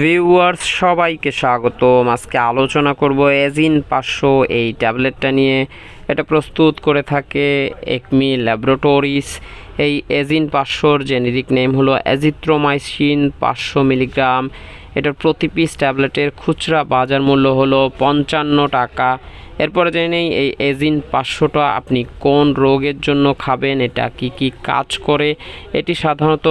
Viewers সবাইকে স্বাগতম। আজকে আলোচনা করব এজিন পাঁচশো এই ট্যাবলেটটা নিয়ে। এটা প্রস্তুত করে থাকে একমি ল্যাবরেটরিজ। এই এজিন পাঁচশোর জেনেরিক নেম হলো অ্যাজিথ্রোমাইসিন পাঁচশো মিলিগ্রাম। এটার প্রতি পিস ট্যাবলেটের খুচরা বাজার মূল্য হলো পঞ্চান্ন টাকা। এরপরে জেনে নেই, এই এজিন পাঁচশোটা আপনি কোন রোগের জন্য খাবেন? এটা কি কি কাজ করে? এটি সাধারণত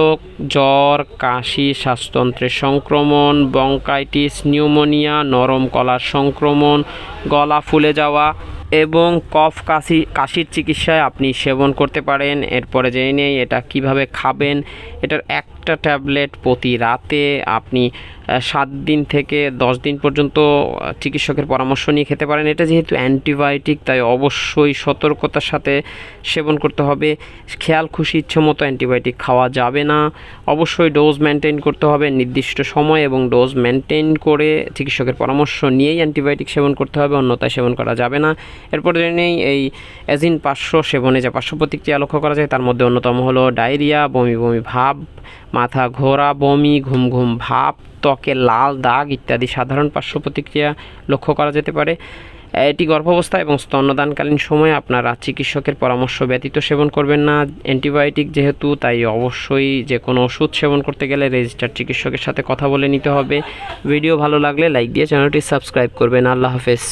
জ্বর, কাশি, শ্বাসতন্ত্রের সংক্রমণ বঙ্কাইটিস নিউমোনিয়া, নরম কলার সংক্রমণ, গলা ফুলে যাওয়া এবং কফ কাশি, কাশির চিকিৎসায় আপনি সেবন করতে পারেন। এরপরে জেনে নেই এটা কীভাবে খাবেন। এটার একটা ট্যাবলেট প্রতি রাতে আপনি সাত দিন থেকে দশ দিন পর্যন্ত চিকিৎসকের পরামর্শ নিয়ে খেতে পারেন। এটা যেহেতু অ্যান্টিবায়োটিক, তাই অবশ্যই সতর্কতার সাথে সেবন করতে হবে। খেয়াল, খুশি, ইচ্ছে মতো অ্যান্টিবায়োটিক খাওয়া যাবে না। অবশ্যই ডোজ মেনটেন করতে হবে নির্দিষ্ট সময় এবং ডোজ মেনটেন করে চিকিৎসকের পরামর্শ নিয়েই অ্যান্টিবায়োটিক সেবন করতে হবে। অন্যথায় সেবন করা যাবে না। এরপর জেনে নেই, এই অ্যাজিন পাঁচশো সেবনে যে পার্শ্ব প্রতিক্রিয়া লক্ষ্য করা যায়, তার মধ্যে অন্যতম হলো ডায়রিয়া, বমি বমি ভাব, মাথা ঘোরা, বমি, ঘুম ঘুম ভাব, ত্বকে লাল দাগ ইত্যাদি সাধারণ পার্শ্ব প্রতিক্রিয়া লক্ষ্য করা যেতে পারে। এটি গর্ভাবস্থা এবং স্তন্যদানকালীন সময়ে আপনারা চিকিৎসকের পরামর্শ ব্যতীত সেবন করবেন না। অ্যান্টিবায়োটিক যেহেতু, তাই অবশ্যই যে কোনো ওষুধ সেবন করতে গেলে রেজিস্টার্ড চিকিৎসকের সাথে কথা বলে নিতে হবে। ভিডিও ভালো লাগলে লাইক দিয়ে চ্যানেলটি সাবস্ক্রাইব করবেন। আল্লাহ হাফেজ।